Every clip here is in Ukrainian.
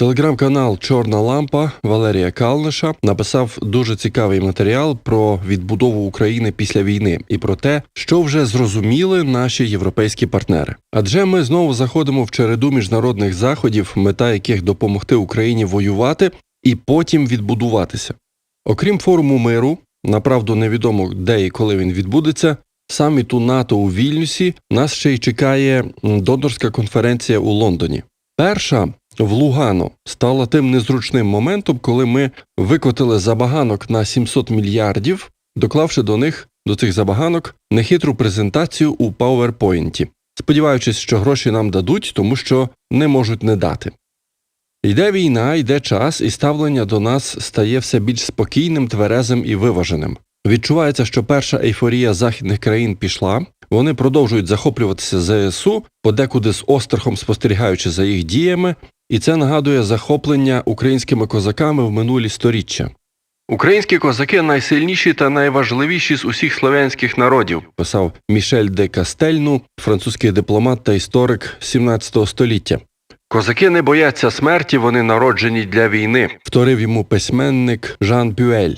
Телеграм-канал Чорна лампа Валерія Калниша написав дуже цікавий матеріал про відбудову України після війни і про те, що вже зрозуміли наші європейські партнери. Адже ми знову заходимо в череду міжнародних заходів, мета яких допомогти Україні воювати і потім відбудуватися. Окрім форуму миру, направду невідомо де і коли він відбудеться. Саміту НАТО у Вільнюсі нас ще й чекає донорська конференція у Лондоні. Перша в Лугано стала тим незручним моментом, коли ми викотили забаганок на 700 мільярдів, доклавши до них до цих забаганок нехитру презентацію у PowerPoint, сподіваючись, що гроші нам дадуть, тому що не можуть не дати. Йде війна, йде час, і ставлення до нас стає все більш спокійним, тверезим і виваженим. Відчувається, що перша ейфорія західних країн пішла. Вони продовжують захоплюватися ЗСУ, подекуди з острахом спостерігаючи за їх діями, і це нагадує захоплення українськими козаками в минулі сторіччя. Українські козаки найсильніші та найважливіші з усіх слов'янських народів, писав Мішель де Кастельну, французький дипломат та історик 17 століття. Козаки не бояться смерті, вони народжені для війни, вторив йому письменник Жан Бюель.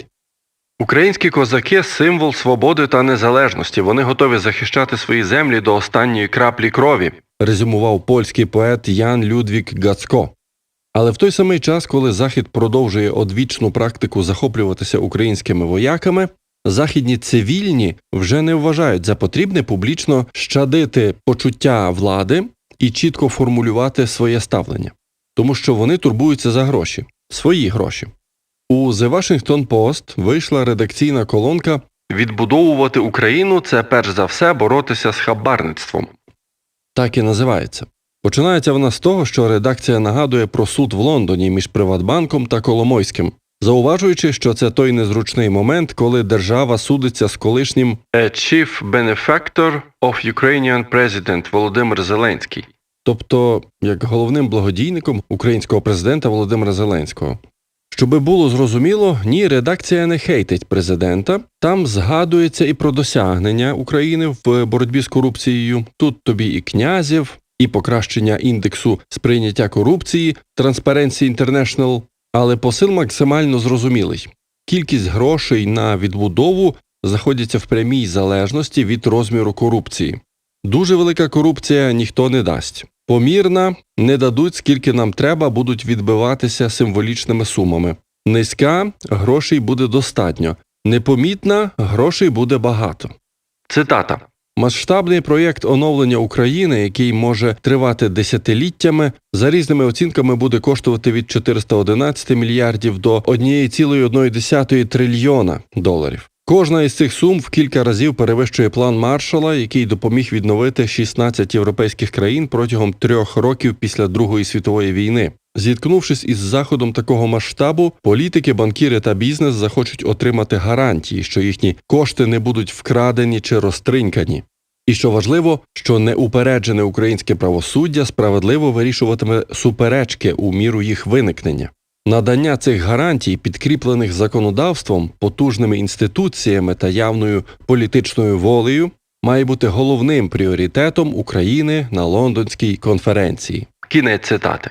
Українські козаки символ свободи та незалежності. Вони готові захищати свої землі до останньої краплі крові, резюмував польський поет Ян Людвік Гацко. Але в той самий час, коли Захід продовжує одвічну практику захоплюватися українськими вояками, західні цивільні вже не вважають за потрібне публічно щадити почуття влади і чітко формулювати своє ставлення, тому що вони турбуються за гроші, свої гроші. У The Washington Post вийшла редакційна колонка Відбудовувати Україну це перш за все боротися з хабарництвом. Так і називається. Починається вона з того, що редакція нагадує про суд в Лондоні між Приватбанком та Коломойським, зауважуючи, що це той незручний момент, коли держава судиться з колишнім «A Chief Benefactor of Ukrainian President Володимир Зеленський, тобто як головним благодійником українського президента Володимира Зеленського. Щоби було зрозуміло, ні, редакція не хейтить президента. Там згадується і про досягнення України в боротьбі з корупцією. Тут тобі і князів, і покращення індексу сприйняття корупції Transparency International, але посил максимально зрозумілий. Кількість грошей на відбудову знаходяться в прямій залежності від розміру корупції. Дуже велика корупція ніхто не дасть. Помірна не дадуть, скільки нам треба, будуть відбиватися символічними сумами. Низька грошей буде достатньо. Непомітна грошей буде багато. Цитата. Масштабний проєкт оновлення України, який може тривати десятиліттями, за різними оцінками буде коштувати від 411 мільярдів до 1,1 трильйона доларів. Кожна із цих сум в кілька разів перевищує план Маршала, який допоміг відновити 16 європейських країн протягом трьох років після Другої світової війни. Зіткнувшись із заходом такого масштабу, політики, банкіри та бізнес захочуть отримати гарантії, що їхні кошти не будуть вкрадені чи розтринькані. І що важливо, що неупереджене українське правосуддя справедливо вирішуватиме суперечки у міру їх виникнення. Надання цих гарантій, підкріплених законодавством, потужними інституціями та явною політичною волею, має бути головним пріоритетом України на лондонській конференції. Кінець цитати.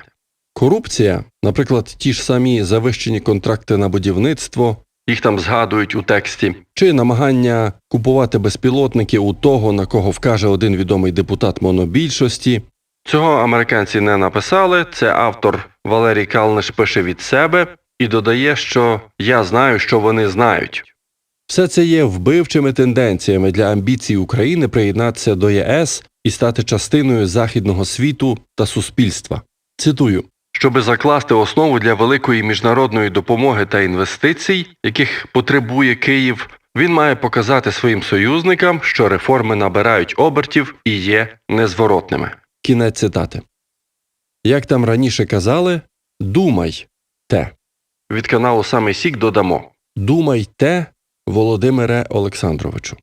Корупція, наприклад, ті ж самі завищені контракти на будівництво, їх там згадують у тексті, чи намагання купувати безпілотники у того, на кого вкаже один відомий депутат монобільшості. Цього американці не написали. Це автор Валерій Калниш пише від себе і додає, що я знаю, що вони знають. Все це є вбивчими тенденціями для амбіцій України приєднатися до ЄС і стати частиною західного світу та суспільства. Цитую. Щоби закласти основу для великої міжнародної допомоги та інвестицій, яких потребує Київ, він має показати своїм союзникам, що реформи набирають обертів і є незворотними. Кінець цитати. Як там раніше казали, думай те. Від каналу Самий Сік додамо. Думай те, Володимире Олександровичу.